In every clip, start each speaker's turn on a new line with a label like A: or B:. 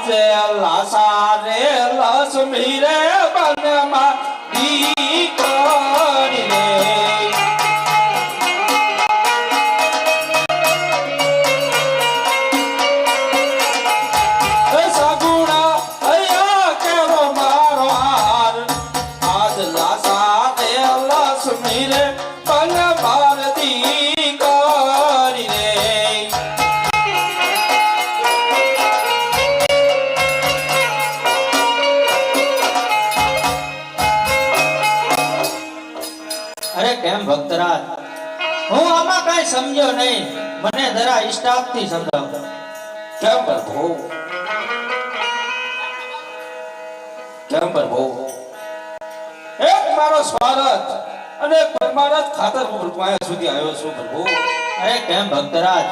A: આજે લાસા રે લક્ષ્મી રે બનમાં દીકરી રે એ સગુણા અહીંયા
B: કેમ ભક્તરાજ? હું આમાં કઈ સમજ્યો નહીં. મને જરા ઇષ્ટાપથી સમજાવો.
A: કેમ પ્રભુ કેમ પ્રભુ એક મારો સ્વાર્થ અને પરમારથ ખાતર હું રૂપાયા સુધી આવ્યો છું પ્રભુ.
B: અરે કેમ ભક્તરાજ?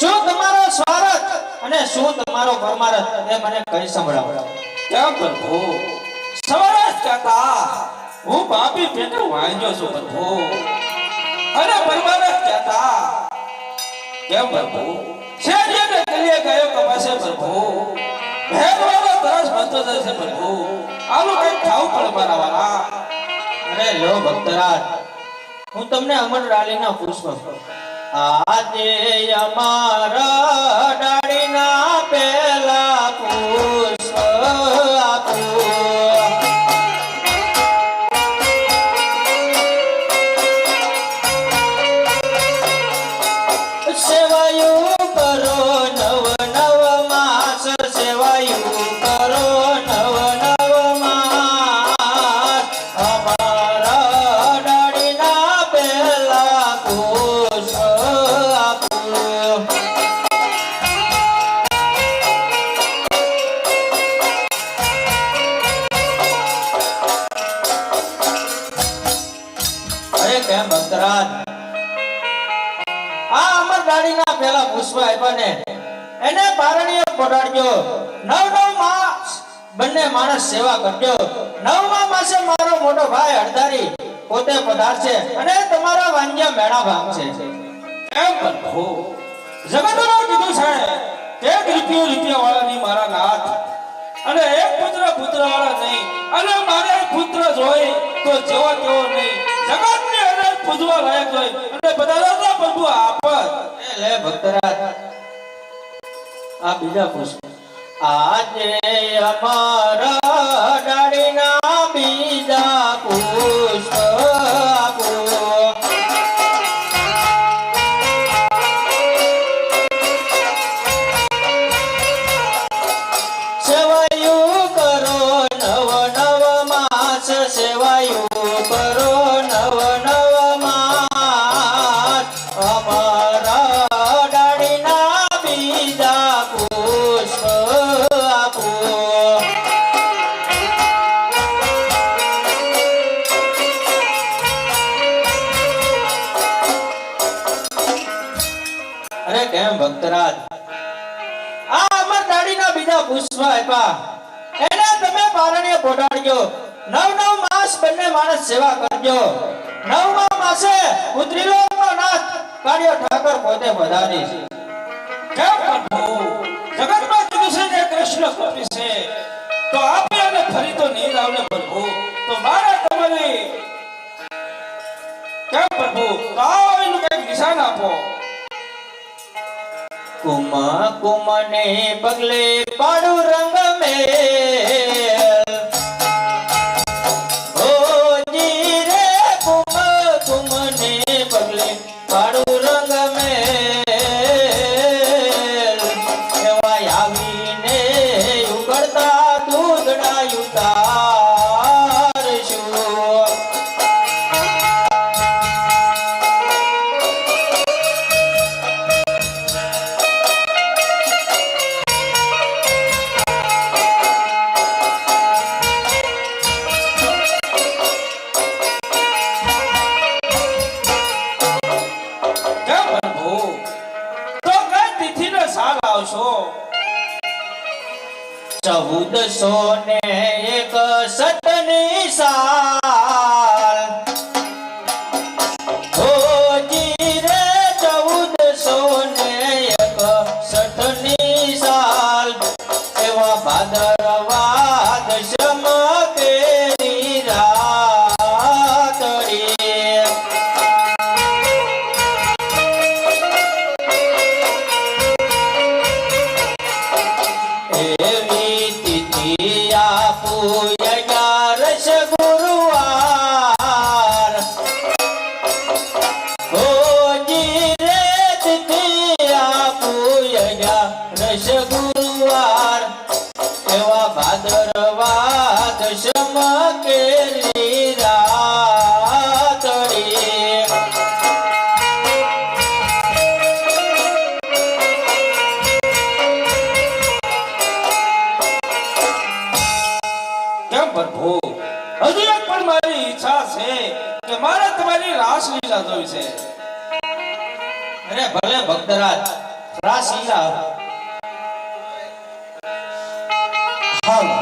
B: શું તમારો સ્વાર્થ અને શું તમારો પરમારથ? એ મને કઈ સંભળાવો.
A: કેમ પ્રભુ સ્વાર્થ કહેતા હું પાપી પેટે વાંજો છું પ્રભુ અરે પરમારથ કહેતા કેમ પ્રભુ? છે ને કલીએ ગયો કમાશે પ્રભુ? ભેગવાળો તરસ બનતો જશે પ્રભુ. આનું કઈ ખાવું પડે મારા
B: અરે લો ભક્તરાજ, હું તમને અમર ડાલીના પુષ્પ આજે અમારા આ અમર દાડીના પેલા પુષ્પ આપ્યા ને. એને પારણીય પડાડજો નવ નવ માસ બંને માણસ સેવા કરજો નવમા માસે મારો મોટો ભાઈ હળધારી પોતે પધારશે અને તમારા વાંજ્યા મેળા ભાગશે.
A: કેમ પ્રભુ જગતનો કીધું છે એક રૂપિયો રૂપિયા વાળાની મારા નાથ. અને એક પુત્ર પુત્ર વાળા નહીં. અને મારે પુત્ર જોઈ તો જેવો તેવો નહીં. જગતની અને પૂજવા લાયક જોઈ.
B: ભક્તરાજ. આ બીજા પુષ્પ આજે અમારા કેમ ભક્તરાજ. આ અમર દાડીના બીજા પુષ્પ આપ્યા. એને તમે પારણે પોટાડજો નવ નવ માસ બંને માણસ સેવા કરજો. નવમા માસે હું ત્રિલોકનો નાથ કાર્ય ઠાકર પોતે વધારીશ
A: કેમ પ્રભુ. જગતમાં છે કૃષ્ણ કપી છે.
B: કુમને પગલે પાડું રંગ મેલ ચૌદસો ને એક સતની દશમ રાતડી.
A: કેમ પ્રભુ? હજુ એક પણ મારી ઈચ્છા છે કે મારે તમારી રાસલીલા જોવી છે.
B: અરે ભલે ભક્તરાજ રાસલીલા
A: 한